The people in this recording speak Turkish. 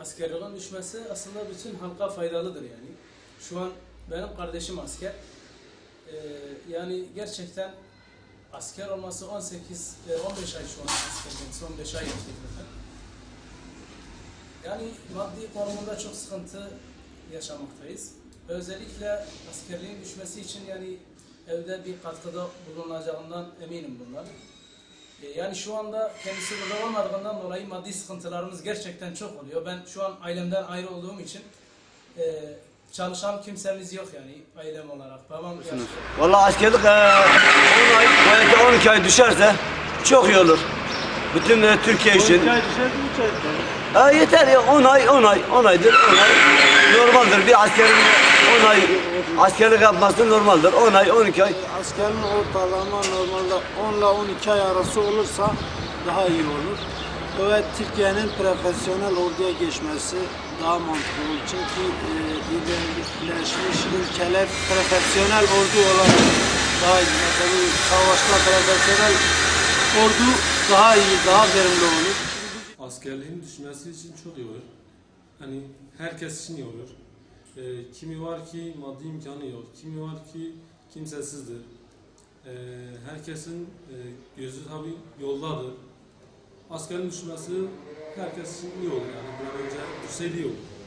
Askerliğin düşmesi aslında bütün halka faydalıdır yani. Şu an benim kardeşim asker. Ee, yani gerçekten asker olması 18, e, 15 ay şu an askerliğimiz, 15 ay yaptık zaten. Yani maddi konumunda çok sıkıntı yaşamaktayız. Özellikle askerliğin düşmesi için yani evde bir katkıda bulunacağından eminim bunlar. E, Yani şu anda kendisi burada olmadığından dolayı maddi sıkıntılarımız gerçekten çok oluyor. Ben şu an ailemden ayrı olduğum için e, çalışan kimsemiz yok yani ailem olarak. Babam yaşlı. Vallahi askerlik e, 10 ay, belki 12 ay düşerse çok iyi olur. Bütün e, Türkiye için. Ha, yeter ya 10 ay 10 ay 10 aydır 10 ay normaldir bir askerin 10 ay askerlik yapması normaldir 10 ay 12 ay Askerin ortalama normalde 10 ile 12 ay arası olursa daha iyi olur. Evet Türkiye'nin profesyonel orduya geçmesi daha mantıklı olur. Çünkü e, ilerleşmiş ülkeler profesyonel ordu olarak daha iyi. Mesela savaşta profesyonel ordu daha iyi, daha verimli olur. askerliğin düşmesi için çok iyi olur. Hani herkes için iyi olur. Ee, kimi var ki maddi imkanı yok, kimi var ki kimsesizdir. Ee, herkesin e, gözü tabi yoldadır. Askerin düşmesi herkes iyi olur yani bir an önce düşseydi iyi olur.